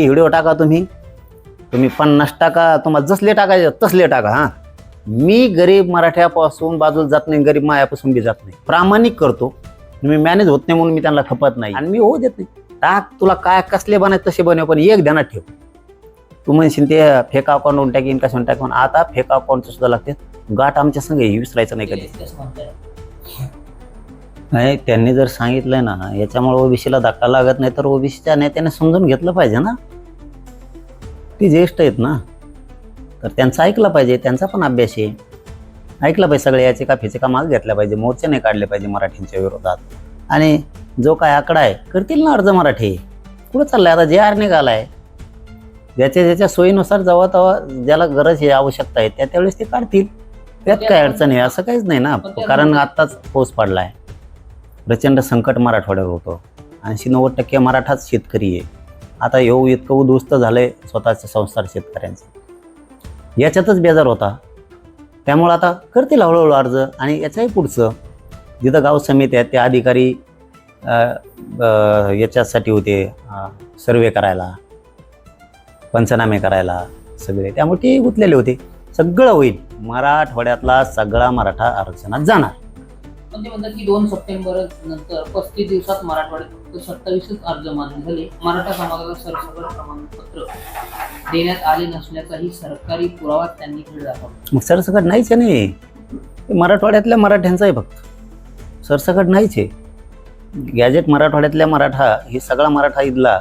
Video टाका तुम्ही. तुम्ही पन्नास टाका तुम्हाला जसले टाकायचे तसले टाका हां. मी गरीब मराठ्यापासून बाजूला जात नाही गरीब मायापासून बी जात नाही. प्रामाणिक करतो. मी मॅनेज होत नाही म्हणून मी त्यांना खपत नाही. आणि मी होऊ देत नाही. टाक तुला काय कसले बनायचे तसे बनव पण एक ध्यानात ठेव. तू म्हणशील ते फेक अकाउंटवरून टाकीन कशावरून टाकून आता फेक अकाउंटचं सुद्धा लागते. गाठ आमच्या संघ हे विसरायचं नाही कधी. नाही त्यांनी जर सांगितलंय ना याच्यामुळे ओबीसीला धक्का लागत नाही तर ओबीसीच्या नेत्याने समजून घेतलं पाहिजे ना. ती ज्येष्ठ आहेत ना. तर त्यांचं ऐकलं पाहिजे त्यांचा पण अभ्यास आहे. ऐकलं पाहिजे सगळे याचे का फेचे का माग घेतल्या पाहिजे मोर्चे नाही काढले पाहिजे मराठींच्या विरोधात. आणि जो काय आकडा आहे करतील ना अर्ज मराठी. कुठं चाललाय आता जे आर निघालाय ज्याच्या ज्याच्या सोयीनुसार जेव्हा तेव्हा ज्याला गरज आहे आवश्यकता आहे त्या त्यावेळेस ते काढतील. त्यात काय अडचण आहे असं काहीच नाही ना. कारण आत्ताच पाऊस पडलाय. प्रचंड संकट मराठवाड्यावर होतं. ऐंशी नव्वद टक्के मराठाच शेतकरी आहे. आता येऊ इतकं उद्ध्वस्त आहे स्वतःचे संसार शेतकऱ्यांचे. याच्यातच बेजार होता. त्यामुळं आता करतील हळूहळू अर्ज आणि याच्याही पुढचं. जिथं गाव समिती आहेत ते अधिकारी याच्यासाठी होते सर्वे करायला पंचनामे करायला सगळे. त्यामुळे ते गुंतलेले होते. सगळं होईल. मराठवाड्यातला सगळा मराठा आरक्षणात जाणार. पण ते म्हणतात की दोन सप्टेंबर नंतर पस्तीस दिवसात मराठवाड्यात सत्तावीसच अर्ज मान्य झाले. मराठा समाजाला सरसकट प्रमाणपत्र देण्यात आले नसल्याचाही सरकारी पुरावा त्यांनी खेळ दाखवला मग सरसकट नाहीच आहे नाही ते मराठवाड्यातल्या मराठ्यांचं आहे फक्त. सरसकट नाहीच आहे. गॅजेट मराठवाड्यातल्या मराठा हे सगळा मराठा इथला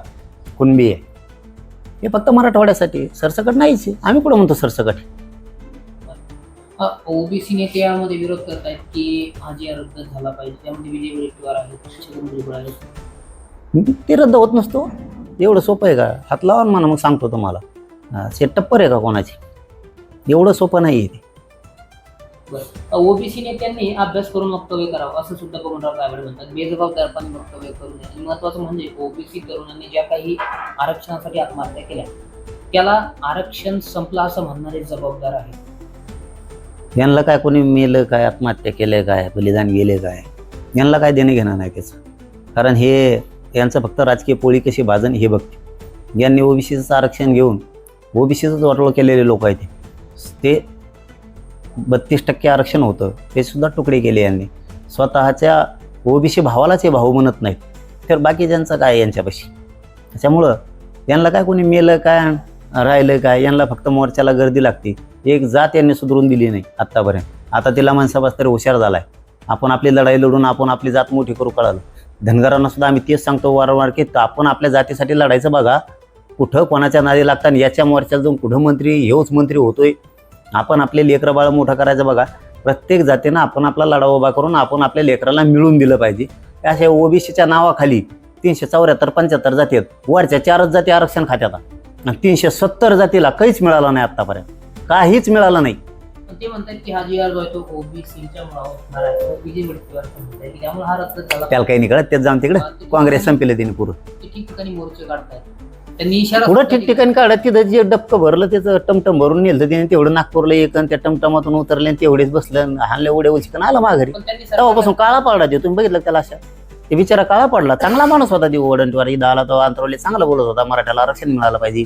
कुणबी आहे. हे फक्त मराठवाड्यासाठी सरसकट नाहीच आहे. आम्ही कुठं म्हणतो सरसकट? ओबीसी नेते यामध्ये विरोध करत आहेत की हा जी रद्द झाला पाहिजे. त्यामध्ये विजय वडेट्टीवार आहेत छगन भुजबळ आहेत. ते रद्द होत नसतो. एवढं सोपं आहे का? हात लावा ना म्हणा मग सांगतो तुम्हाला. ते टप्पर आहे का कोणाची? एवढं सोपं नाही आहे ते ओबीसी नेत्यांनी अभ्यास करून वक्तव्य करावं असं सुद्धा बबनराव गायवडे म्हणतात. बेजबाबदारपणे वक्तव्य करू नये आणि महत्वाचं म्हणजे ओबीसी तरुणांनी ज्या काही आरक्षणासाठी आत्महत्या केल्या त्याला आरक्षण संपलं असं म्हणणारे जबाबदार आहेत. यांना काय कोणी मेलं काय आत्महत्या केलं काय बलिदान गेले काय? यांना काय देणं घेणं नाही त्याचं. कारण हे यांचं फक्त राजकीय पोळी कशी भाजन हे बघते. यांनी ओबीसीचं आरक्षण घेऊन ओबीसीचंच वाटोळ केलेले लोक आहेत ते. बत्तीस टक्के आरक्षण होतं ते सुद्धा तुकडे केले यांनी. स्वतःच्या ओबीसी भावालाच हे भाऊ म्हणत नाहीत. तर बाकीच्यांचं काय यांच्यापाशी? त्याच्यामुळं यांना काय कोणी मेलं काय राहिलं काय? यांना फक्त मोर्चाला गर्दी लागते. एक जात यांनी सुधरून दिली नाही आत्तापर्यंत. आता तिला मनसाबास तरी हुशार झाला आहे आपण आपली लढाई लढून आपण आपली जात मोठी करू कळालं. धनगरांना सुद्धा आम्ही तेच सांगतो वारंवार की आपण आपल्या जातीसाठी लढायचं बघा. कुठं कोणाच्या नादी लागतात याच्या मोर्चाला जाऊन कुठं मंत्री हेच मंत्री होतोय. आपण आपले लेकरं बाळ मोठं करायचं बघा. प्रत्येक जातीनं आपण आपला लढा उभा करून आपण आपल्या लेकराला मिळून दिलं पाहिजे. अशा ओबीसीच्या नावाखाली तीनशे चौऱ्याहत्तर पंच्याहत्तर जाती आहेत. वरच्या चारच जाती आरक्षण खात्यात. आणि तीनशे सत्तर जातीला काहीच मिळालं नाही आत्तापर्यंत. काहीच मिळालं नाही. पण ते म्हणतात की हा जी आहे तो ओबीसीच्या आहे. त्यामुळे हा रद्द झाला. त्याला काही नाही कळत तेच जाऊन तिकडे काँग्रेस संपले तिने पुरं ते ठिकठिकाणी मोर्चे काढतायत? त्यांनी इशारा पुढं सुद्धा ठिकठिकाणी काढत तिथं जे डबकं भरलं त्याचं टमटम भरून नेलं त्याने तेवढं नागपूरला एक आणि त्या टमटमातून उतरले आणि तेवढेच बसलं हाणले उड्या उचिकन आलं माघारी. पण त्यांनी तेव्हापासून काळा पडला ते तुम्ही बघितलं का त्याला अशा? ते बिचारा काळा पडला चांगला माणूस होता देऊ वडंटीवर इथं आला तो अंतरवले चांगला बोलत होता मराठ्याला आरक्षण मिळालं पाहिजे.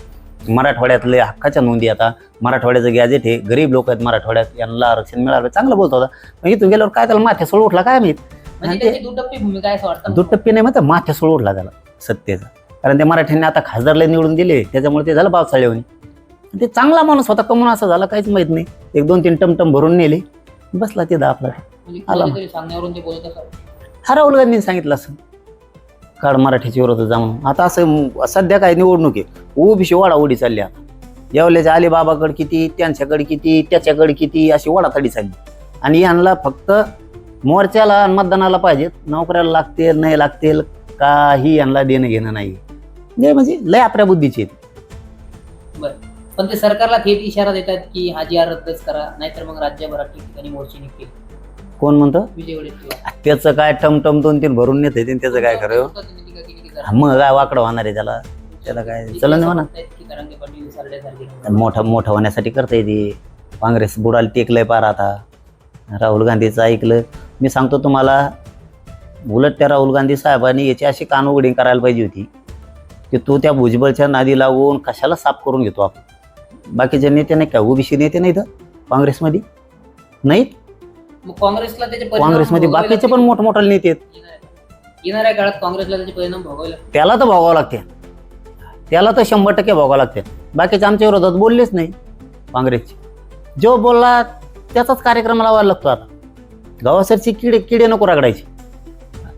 मराठवाड्यातले हक्काच्या नोंदी आता. मराठवाड्याचं गॅजेट आहे गरीब लोक आहेत मराठवाड्यात. यांना आरक्षण मिळालं. चांगलं बोलत होता मग इथून गेल्यावर काय त्याला माथ्या सोड उठला काय माहीत? म्हणजे दुटप्पी भूमिका आहे असं वाटतं दुटप्पी नाही म्हणतात माथ्या सोड उठला त्याला सत्तेचा. कारण ते मराठ्यांनी आता खासदारला निवडून दिले त्याच्यामुळे ते झालं पावसाळ्यावणी ते चांगला माणूस होता कमून असं झाला काहीच माहीत नाही. एक दोन तीन टमटम भरून नेले. बसला ते म्हणजे आला. ते बोलत असतात हा राहुल गांधींनी सांगितलं असं. काढ मराठीची विरोध जाऊन. आता असं सध्या काय निवडणूक आहे? ओबीसी वाडाओढी चालली आता येवल्याच्या किती त्यांच्याकडे किती त्याच्याकडे किती अशी वडातडी चालली. आणि यांना फक्त मोर्चाला आणि मतदानाला पाहिजेत. नोकऱ्याला लागतील नाही लागतील काही यांना देणं घेणं नाही. जे म्हणजे लय आपल्या बुद्धीचे आहेत. पण ते सरकारला थेट इशारा देतात की हा जी आर रद्दच करा नाहीतर मग राज्यभरात ठिकठिकाणी मोर्चे निघतील. कोण म्हणतं? विजय वडेट्टीवार. त्याचं काय टमटम दोन तीन भरून नेते त्याचं काय खरं? हो? त्यांनी टीका केली की जरा- मग काय वाकडं होणार आहे त्याला? त्याला काय चलन असं म्हणा. म्हणतायत की तरंगे पाटील सारड्यासारखे मोठं मोठं होण्यासाठी करता येते काँग्रेस बुडाला टेकलंय पार आता. राहुल गांधीचं ऐकलं. मी सांगतो तुम्हाला उलट त्या राहुल गांधी साहेबांनी याची अशी कानउघडी करायला पाहिजे होती की तू त्या भुजबळच्या नादी लागून कशाला साफ करून घेतो आपण? बाकीचे नेते नाही का? ओबीसी नेते नाहीत काँग्रेसमध्ये? नाहीत? मग काँग्रेसला त्याचे परिणाम काँग्रेसमध्ये भोगावे बाकीचे पण लागतील. मोठमोठे नेते आहेत. येणाऱ्या- येणाऱ्या काळात काँग्रेसला त्याचे परिणाम भोगावे लागतील. त्याला तर भोगावं लागते. त्याला तर शंभर टक्के भोगावं लागते. बाकीचे आमच्या विरोधात बोललेच नाही काँग्रेसचे. जो बोलला त्याचाच कार्यक्रम लावायला लागतो आता. गावासरची किडे किडे नको रगडायचे.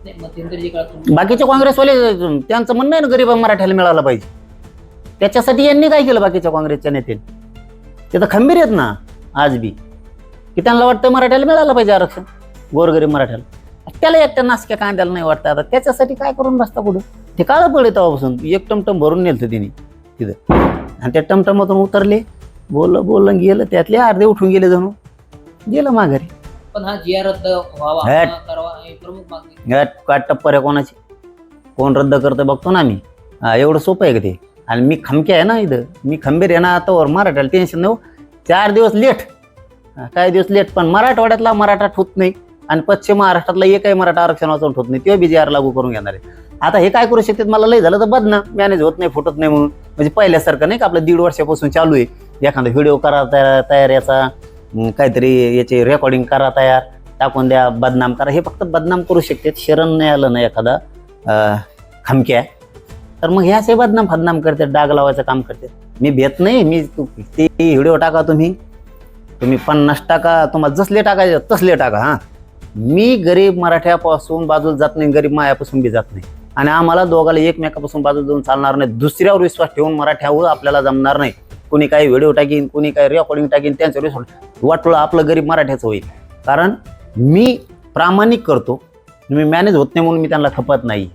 नाही, मध्यंतरीच्या काळात तुमचं- बाकीचे काँग्रेसवाले त्यांचं म्हणणं आहे ना गरीब मराठ्याला मिळालं पाहिजे. त्याच्यासाठी यांनी काय केलं बाकीच्या काँग्रेसच्या नेत्यांनी? ते तर खंबीर आहेत ना आज बी. की त्यांना वाटतं मराठ्याला मिळालं पाहिजे आरक्षण. गोरगरीब मराठ्याला. त्याला एकट्या नासक्या कांद्याला नाही वाटतं. आता त्याच्यासाठी काय करून बसता पुढं? ते काळं पडे तेव्हापासून. एक टमटम भरून नेलतं तिने तिथं. आणि त्या टमटमातून उतरले. बोललं बोललं गेलं. त्यातले अर्धे उठून गेले जणू. गेलं माघारी. पण हा जी आर रद्द व्हावा हॅट. करावा हे प्रमुख मागणी. टप्पर आहे कोणाची? कोण रद्द करतं बघतो ना आम्ही. हा एवढं सोपं आहे का ते? आणि मी खमके आहे ना इथं. मी खंबीर आहे ना आता वर मराठ्याला टेन्शन नाही हो. चार दिवस लेट. काही दिवस लेट पण मराठवाड्यातला मराठा ठोत नाही आणि पश्चिम महाराष्ट्रातला एकही मराठा आरक्षण वाचून ठोत नाही. तेव्हा बी जी आर लागू करून घेणार आहे. आता हे काय करू शकतात? मला लय झालं तर बदना. मॅनेज होत नाही फुटत नाही म्हणून. म्हणजे पहिल्यासारखं नाही का आपलं दीड वर्षापासून चालू आहे. एखादा व्हिडिओ करा तयार तयार याचा काहीतरी याचे रेकॉर्डिंग करा तयार टाकून द्या बदनाम करा. हे फक्त बदनाम करू शकते शरण नाही आलं ना एखादा खमक्या. तर मग ह्याचे बदनाम फदनाम करते डाग लावायचं काम करते मी भेट नाही मी ते व्हिडिओ टाका तुम्ही. तुम्ही पन्नास टाका तुम्हाला जसले टाकायचे तसले टाका हां. मी गरीब मराठ्यापासून बाजूला जात नाही गरीब मायापासून बी जात नाही. आणि आम्हाला दोघाला एकमेकापासून बाजूला जाऊन चालणार नाही दुसऱ्यावर विश्वास ठेवून मराठ्यावर हो आपल्याला जमणार नाही. कुणी काही व्हिडिओ टाकीन कुणी काही रेकॉर्डिंग टाकीन त्यांच्यावर विश्वास वाटलं आपलं गरीब मराठ्याचं होईल. कारण मी प्रामाणिक करतो मी मॅनेज होत नाही म्हणून मी त्यांना खपत नाही.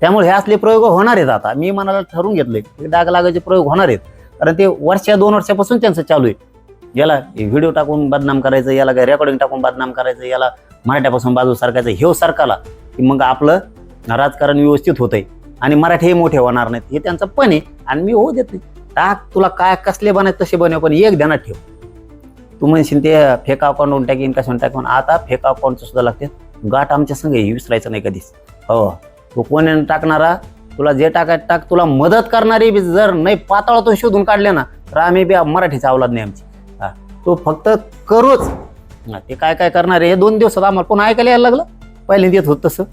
त्यामुळे हे असले प्रयोग होणार आहेत आता. मी मनाला ठरवून घेतले डाग लागायचे प्रयोग होणार आहेत. कारण ते वर्षा दोन वर्षापासून त्यांचं चालू आहे. याला व्हिडिओ टाकून बदनाम करायचं याला काय रेकॉर्डिंग टाकून बदनाम करायचं याला मराठ्यापासून बाजू सरकायचं हे हो सरकारला. की मग आपलं राजकारण व्यवस्थित होतंय आणि मराठी हे मोठे होणार नाहीत हे त्यांचं पण आहे आणि मी होऊ देत नाही. टाक तुला काय कसले बनाय तसे बनव पण एक ध्यानात ठेव. तू म्हणशील ते फेक अकाउंट टाकीन कशाने टाकून आता फेक अकाउंटचं सुद्धा लागते. गाठ आमच्या संघ हे विसरायचं नाही कधीच. हो. तू कोण टाकणारा तुला जे टाकाय टाक तुला मदत करणारी बी जर नाही पाताळातून शोधून काढले ना तर आम्ही बी मराठीचा अवलाद नाही आमची. तो फक्त करूच. ना ते काय काय करणार आहे? हे दोन दिवसात आम्हाला पुन्हा ऐकायला यायला लागलं. पहिल्यांदा येत होत तसं.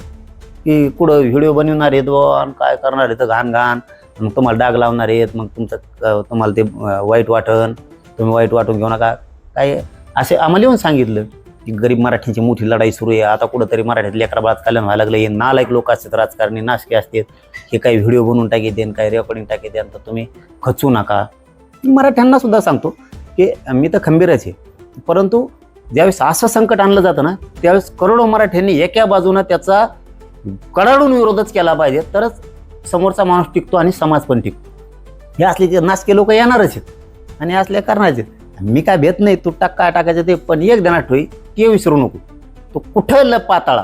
की कुठं व्हिडिओ बनवणार आहेत बुवा आणि काय करणार आहेत? घाण घाण. मग तुम्हाला डाग लावणार आहेत. मग तुमचं तुम्हाला ते वाईट वाटन तुम्ही वाईट वाटून घेऊ नका. काय असे आम्हाला येऊन सांगितलं की गरीब मराठ्यांची मोठी लढाई सुरू आहे. आता कुठंतरी मराठीत लेकरा बाळात कल्याण व्हायला लागलं हे नालायक लोक असतात राजकारणी नाशके असतात. हे काही व्हिडिओ बनवून टाकी देन काही रेकॉर्डिंग टाकी देन तर तुम्ही खचू नका. मराठ्यांना सुद्धा सांगतो. की मी तर खंबीरच आहे. परंतु ज्यावेळेस असं संकट आणलं जातं ना त्यावेळेस करोडो मराठ्यांनी एका बाजूनं त्याचा कडाडून विरोधच केला पाहिजे तरच समोरचा माणूस टिकतो आणि समाज पण टिकतो. हे असले जे नासके लोक येणारच आहेत आणि असले करणारच आहेत. मी काय भेट नाही तू टाक काय टाकायचं ते पण एक देणार ठोई ते विसरू नको. तू कुठं ल पाताळा?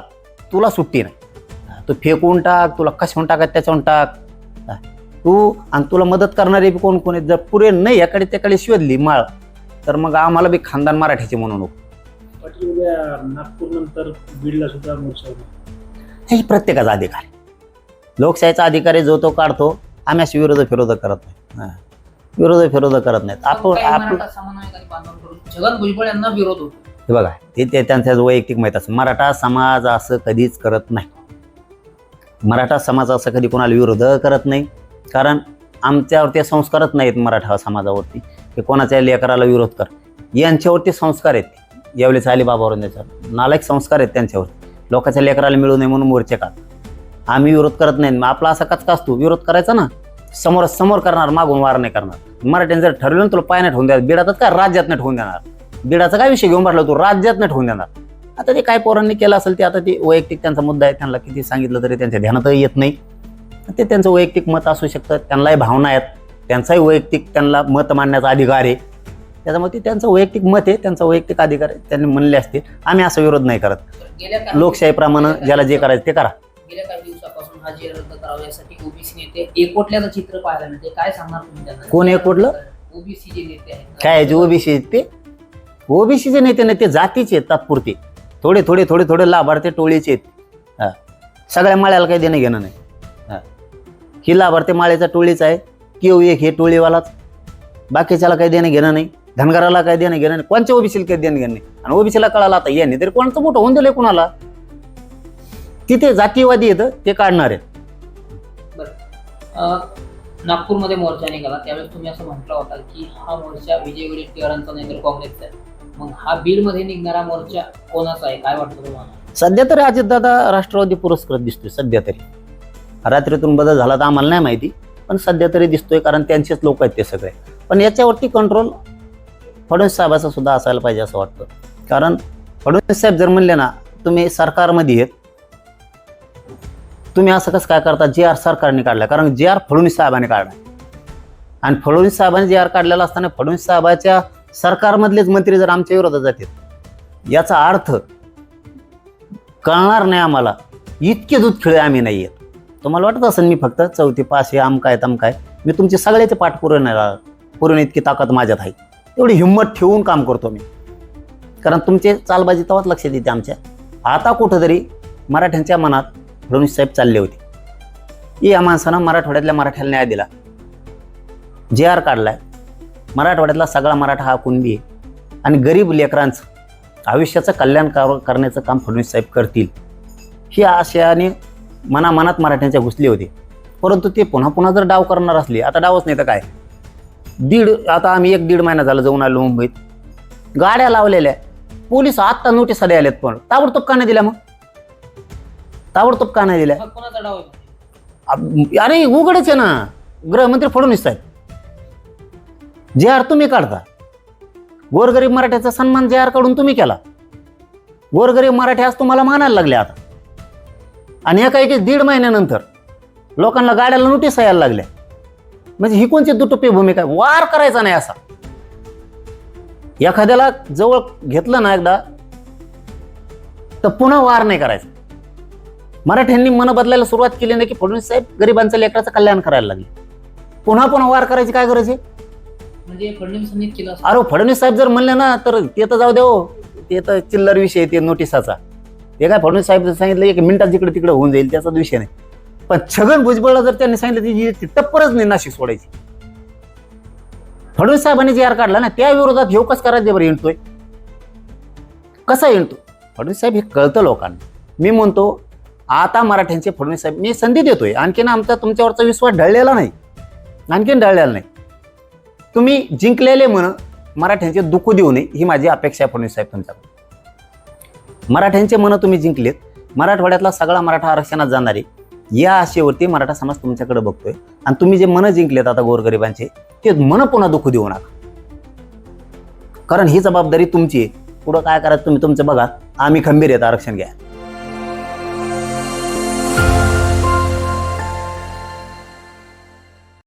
तुला सुट्टी नाही. तू फेकून टाक तुला कशावून टाका त्याच्यावरून टाक. तू आणि तुला मदत करणारे बी कोण कोण आहेत? जर पुरे नाही याकडे त्याकडे शोधली माळ तर मग आम्हाला बी खानदान मराठीचे म्हणू नको पाटील उद्या नागपूर नंतर बीडला सुद्धा मोर्चा होणार. हे प्रत्येकाचा अधिकार आहे. लोकशाहीचा अधिकार आहे जो तो काढतो आम्ही असे विरोध विरोध करत नाही. हा. विरोध विरोध करत नाहीत. आपण काही आपण मराठा समन्वयकारी बांधवांकडून छगन भुजबळ यांना विरोध होतो. हे बघा ते ते त्यांचं वैयक्तिक माहीत असं. मराठा समाज असं कधीच करत नाही. मराठा समाज असं कधी कोणाला विरोध करत नाही. कारण आमच्यावरती संस्कारच नाहीत मराठा समाजावरती. की कोणाच्या लेकराला विरोध कर. यांच्यावरती संस्कार आहेत यावेळेस अलिबाबावरून त्याच्यावर नालायक संस्कार आहेत त्यांच्यावर लोकांच्या लेकराला मिळू नये म्हणून मोर्चे का आम्ही विरोध करत नाही. मग आपला असा कचका असतो. विरोध करायचा ना? समोर समोर करणार मागून वार नाही करणार. मराठ्यांनी जर ठरवलं ना तुला पाय ठेवून द्या बिडातच काय राज्यात नाही ठेवून देणार? बिडाचा काय विषय घेऊन बसला तू? राज्यात नाही ठेवून देणार. आता ते काय पोरांनी केलं असेल ते आता ते वैयक्तिक त्यांचा मुद्दा आहे. त्यांना किती सांगितलं तरी त्यांच्या ध्यानातही येत नाही. ते त्यांचं वैयक्तिक मत असू शकतं. त्यांनाही भावना आहेत. त्यांचाही वैयक्तिक त्यांना मत मांडण्याचा अधिकार आहे. त्याच्यामुळे ते त्यांचं वैयक्तिक मत आहे त्यांचा वैयक्तिक अधिकार आहे त्यांनी म्हणले असतील. आम्ही असा विरोध नाही करत. लोकशाहीप्रमाणे ज्याला जे करायचं ते करा. गेल्या काही दिवसापासून हा जी रद्द करावा यासाठी ओबीसी नेते एकवटल्याचं चित्र पाहायला मिळते काय सांगणार तुम्ही त्यांना? कोण एकवटलं? ओबीसी जे नेते आहेत. काय जे ओबीसी ते? ओबीसीचे नेते नाही ते जातीचे आहेत तात्पुरते. थोडे थोडे थोडे थोडे लाभार्थी टोळीचे आहेत. हा. सगळ्या माळ्याला काही देणं घेणं नाही. हा. लाभार्थी माळेचा टोळीच आहे. किव एक हे टोळीवालाच. बाकीच्याला काही देणं घेणं नाही. धनगराला काही देणं घेणं नाही. कोणच्या ओबीसीला काही देणं घेणं नाही. आणि ओबीसीला कळाला आता यांनी तरी कोणाचं मोठं होऊन दिलंय कुणाला? तिथे जातीवादी येतं ते काढणार आहेत. नागपूरमध्ये मोर्चा निघाला त्यावेळेस तुम्ही असं म्हटलं होता की हा मोर्चा विजय वडेट्टीवारांचा नाही तर काँग्रेसचा आहे. मग हा बीडमध्ये निघणारा मोर्चा कोणाचा आहे? काय वाटतं तुम्हाला? सध्या तरी अजितदादा राष्ट्रवादी पुरस्कृत दिसतोय सध्या तरी. रात्रीतून बदल झाला तर आम्हाला नाही माहिती. पण सध्या तरी दिसतोय कारण त्यांचेच लोक आहेत ते सगळे. पण याच्यावरती कंट्रोल फडणवीस साहेबाचा सुद्धा असायला पाहिजे असं वाटतं. कारण फडणवीस साहेब जर म्हणले ना तुम्ही सरकारमध्ये आहेत तुम्ही असं कसं काय करता? जे आर सरकारने काढला. कारण जे आर फडणवीस साहेबांनी काढला. आणि फडणवीस साहेबांनी जे आर काढलेला असताना फडणवीस साहेबाच्या सरकारमधलेच मंत्री जर आमच्या विरोधात जातील याचा अर्थ कळणार नाही आम्हाला. इतके दूध खिळे आम्ही नाही आहेत तुम्हाला वाटत असेल मी फक्त चौथी पास हे आम काय तम काय? मी तुमचे सगळ्याचे पाठ पुरवण्याला पुरवून इतकी ताकद माझ्यात आहे. एवढी हिंमत ठेवून काम करतो मी. कारण तुमचे चालबाजी तेव्हाच लक्षात येते आमच्या. आता कुठंतरी मराठ्यांच्या मनात फडणवीस साहेब चालले होते. या माणसानं मराठवाड्यातल्या मराठ्याला न्याय दिला. जे आर काढलाय. मराठवाड्यातला सगळा मराठा हा कुणबी आहे. आणि गरीब लेकरांचं आयुष्याचं कल्याण करण्याचं काम फडणवीस साहेब करतील. ही आशयाने मनामनात मराठ्यांच्या घुसली होती. परंतु ते पुन्हा पुन्हा जर डाव करणार असले आता डावच नाही तर काय? दीड आता आम्ही एक दीड महिना झाला जाऊन आलो मुंबईत. गाड्या लावलेल्या. पोलीस आत्ता नोटीस आले आल्यात पण. ताबडतोब का नाही दिल्या मग? ताबडतोब का नाही दिल्या कोणाचा डाव आहे? अब- अरे उघडच आहे ना. गृहमंत्री फडणवीस साहेब. जे आर तुम्ही काढता. गोरगरीब मराठ्याचा सन्मान जे आर काढून तुम्ही केला. गोरगरीब मराठी आज तुम्हाला मानायला लागले आता. आणि एका एक दीड महिन्यानंतर लोकांना गाड्याला नोटीस यायला लागल्या. म्हणजे ही कोणची दुटप्पी भूमिका आहे? वार करायचा नाही असा. एखाद्याला जवळ घेतलं ना एकदा तर पुन्हा वार नाही करायचा. मराठ्यांनी मन बदलायला सुरुवात केली नाही की फडणवीस साहेब गरिबांचं लेकराचं कल्याण करायला लागले. पुन्हा पुन्हा वार करायची काय गरज आहे? म्हणजे फडणवीसांनी केलं असं. अरे फडणवीस साहेब जर म्हणले ना तर ते तर जाऊ द्या हो ते तर चिल्लर विषय ते नोटिसाचा हे काय फडणवीस साहेब सांगितलं एक मिनिटात जिकडे तिकडे होऊन जाईल त्याचा विषय नाही. पण छगन भुजबळला जर त्यांनी सांगितलं ती ती टप्परच नाही नाशिक सोडायची. फडणवीस साहेबांनी जे आर काढला ना त्या विरोधात हे कसं करायचं बरं येणतोय? कसा येणतो फडणवीस साहेब हे कळतं लोकांना. मी म्हणतो आता मराठ्यांचे फडणवीस साहेब मी संधी देतोय. आणखीन आमचा तुमच्यावरचा विश्वास ढळलेला नाही. आणखीन ढळलेला नाही. तुम्ही जिंकलेले म्हण मराठ्यांचे दुःख देऊ नये ही माझी अपेक्षा आहे फडणवीस साहेब तुमच्याकडून. मराठ्यांचे मन तुम्ही जिंकलेत. मराठवाड्यातला सगळा मराठा आरक्षणात जाणारे या आशेवरती मराठा समाज तुमच्याकडे बघतोय. आणि तुम्ही जे मन जिंकलेत आता गोरगरिबांचे ते मन पुन्हा दुःख देऊ नका. कारण ही जबाबदारी तुमची आहे. पुढं काय करायचं तुम्ही तुमचं बघा. आम्ही खंबीर येत आरक्षण घ्या.